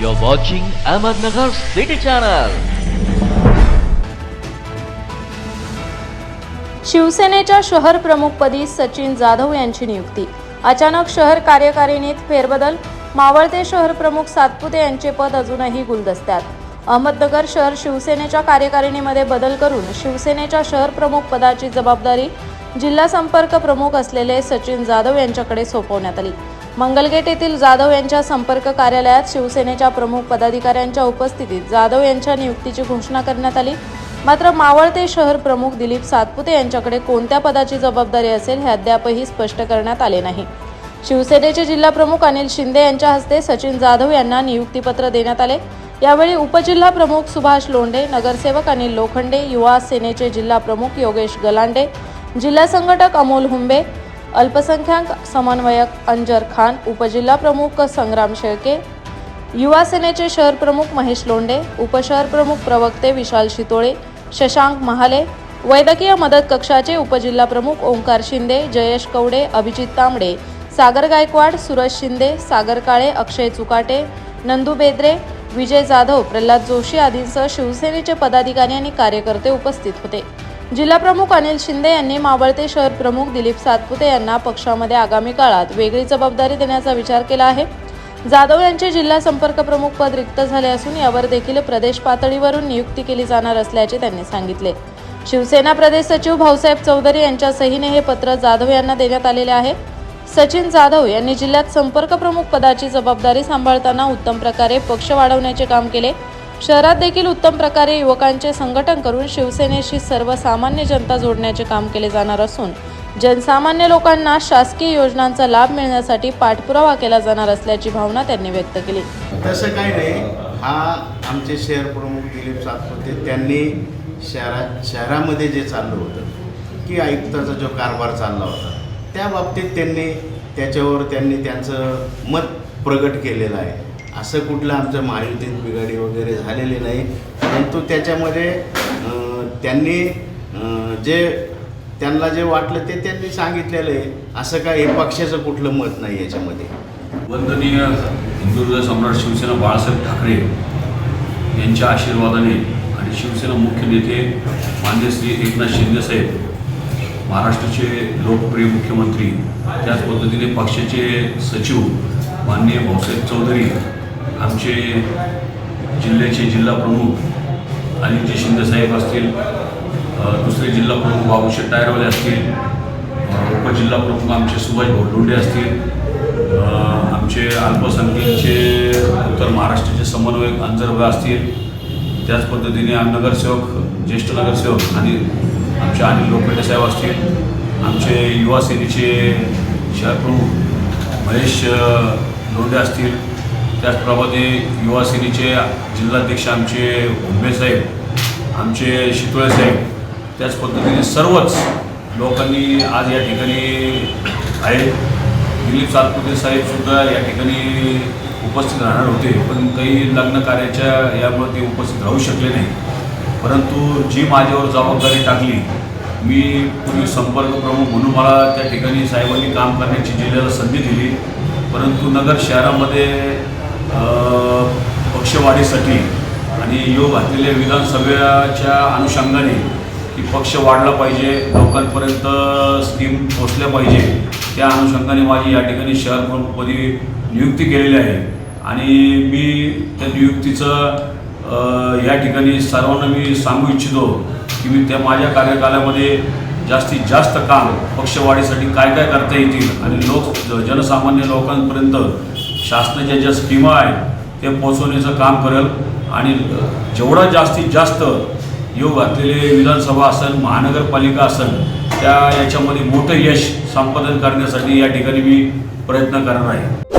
You're watching Ahmednagar City Channel. शिवसेनेच्या शहर प्रमुखपदी सचिन जाधव यांची नियुक्ती. अचानक शहर कार्यकारिणीत फेरबदल मावळते शहर प्रमुख सातपुते यांचे पद अजूनही गुलदस्त्यात. अहमदनगर शहर शिवसेनेच्या कार्यकारिणीमध्ये बदल करून शिवसेनेच्या शहर प्रमुख पदाची जबाबदारी जिल्हा संपर्क प्रमुख असलेले सचिन जाधव यांच्याकडे सोपवण्यात आली. मंगलगेट येथील जाधव यांच्या संपर्क कार्यालयात शिवसेनेच्या प्रमुख पदाधिकाऱ्यांच्या उपस्थितीत जाधव यांच्या नियुक्तीची घोषणा करण्यात आली. मात्र मावळते शहर प्रमुख दिलीप सातपुते यांच्याकडे कोणत्या पदाची जबाबदारी असेल हे अद्यापही स्पष्ट करण्यात आले नाही. शिवसेनेचे जिल्हा प्रमुख अनिल शिंदे यांच्या हस्ते सचिन जाधव यांना नियुक्तीपत्र देण्यात आले. यावेळी उपजिल्हा प्रमुख सुभाष लोंढे नगरसेवक अनिल लोखंडे युवा सेनेचे जिल्हा प्रमुख योगेश गलांडे जिल्हा संघटक अमोल हुंबे अल्पसंख्याक समन्वयक अंजर खान उपजिल्हा प्रमुख संग्राम शेळके युवा सेनेचे शहर प्रमुख महेश लोंडे उपशहर प्रमुख प्रवक्ते विशाल शितोळे शशांक महाले वैद्यकीय मदत कक्षाचे उपजिल्हा प्रमुख ओंकार शिंदे जयेश कवडे अभिजित तांबडे सागर गायकवाड सुरज शिंदे सागर काळे अक्षय चुकाटे नंदू बेद्रे विजय जाधव प्रल्हाद जोशी आदींसह शिवसेनेचे पदाधिकारी आणि कार्यकर्ते उपस्थित होते. जिल्हाप्रमुख अनिल शिंदे यांनी मावळते शहर प्रमुख दिलीप सातपुते यांना पक्षामध्ये आगामी काळात वेगळी जबाबदारी देण्याचा विचार केला आहे. जाधव यांचे जिल्हा संपर्क प्रमुख पद रिक्त झाले असून यावर देखील प्रदेश पातळीवरून नियुक्ती केली जाणार असल्याचे त्यांनी सांगितले. शिवसेना प्रदेश सचिव भाऊसाहेब चौधरी यांच्या सहीने हे पत्र जाधव यांना देण्यात आलेले आहे. सचिन जाधव यांनी जिल्ह्यात संपर्क प्रमुख पदाची जबाबदारी सांभाळताना उत्तम प्रकारे पक्ष वाढवण्याचे काम केले. शहरात देखील उत्तम प्रकारे युवकांचे संघटन करून शिवसेनेशी सर्वसामान्य जनता जोडण्याचे काम केले जाणार असून जनसामान्य लोकांना शासकीय योजनांचा लाभ मिळण्यासाठी पाठपुरावा केला जाणार असल्याची भावना त्यांनी व्यक्त केली. तसं काही नाही. हा आमचे शहर प्रमुख दिलीप सातपुते त्यांनी शहरात शहरामध्ये जे चाललं होतं की आयुक्ताचा जो कारभार चालला होता त्या बाबतीत त्यांनी त्याच्यावर त्यांनी त्यांचं मत प्रगट केलेलं आहे. असं कुठलं आमचं महायुतीत बिघाडी वगैरे झालेली नाही. परंतु त्याच्यामध्ये त्यांनी जे त्यांना जे वाटलं ते त्यांनी सांगितलेलं आहे. असं काय हे पक्षाचं कुठलं मत नाही याच्यामध्ये. वंदनीय हिंदुहृदय सम्राट शिवसेना बाळासाहेब ठाकरे यांच्या आशीर्वादाने आणि शिवसेना मुख्य नेते मान्य श्री एकनाथ शिंदेसाहेब महाराष्ट्राचे लोकप्रिय मुख्यमंत्री त्याच पद्धतीने पक्षाचे सचिव माननीय भाऊसाहेब चौधरी आमचे जिल्ह्याचे जिल्हा प्रमुख अनिलजी शिंदेसाहेब असतील दुसरे जिल्हा प्रमुख बाबूशेठ टायरवाले असतील उपजिल्हा प्रमुख आमचे सुभाष भाऊ असतील आमचे अल्पसंख्येचे उत्तर महाराष्ट्राचे समन्वयक अंजरभाई असतील त्याच पद्धतीने नगरसेवक ज्येष्ठ नगरसेवक आणि आमचे अनिल लोखंडे साहेब असतील आमचे युवा सेनेचे शहर प्रमुख महेश लोंढे असतील त्याचप्रमाणे युवा सेनेचे जिल्हाध्यक्ष आमचे उंबे साहेब आमचे शितोळे साहेब त्याच पद्धतीने सर्वच लोकांनी आज या ठिकाणी आहेत. दिलीप सातपुते साहेबसुद्धा या ठिकाणी उपस्थित राहणार होते पण काही लग्न कार्याच्या यामुळे ते उपस्थित राहू शकले नाही. परंतु जी माझ्यावर जबाबदारी टाकली मी पूर्वी संपर्क प्रमुख म्हणून मला त्या ठिकाणी साहेबांनी काम करण्याची जिल्ह्याला संधी दिली. परंतु नगर शहरामध्ये पक्षवाढीसाठी आणि योग घातलेल्या विधानसभेच्या अनुषंगाने की पक्ष वाढला पाहिजे लोकांपर्यंत स्कीम पोचल्या पाहिजे त्या अनुषंगाने माझी या ठिकाणी शहर प्रमुखपदी नियुक्ती केलेली आहे. आणि मी त्या नियुक्तीचं या ठिकाणी सर्वांना मी सांगू इच्छितो की मी त्या माझ्या कार्यकालामध्ये जास्तीत जास्त काम पक्षवाढीसाठी काय काय करता येतील आणि लोक जनसामान्य लोकांपर्यंत शासनाच्या ज्या स्कीमा आहेत ते पोचवण्याचं काम करेल. आणि जेवढा जास्तीत जास्त योग घातलेले विधानसभा असेल महानगरपालिका असेल त्या याच्यामध्ये मोठं यश संपादन करण्यासाठी या ठिकाणी मी प्रयत्न करणार आहे.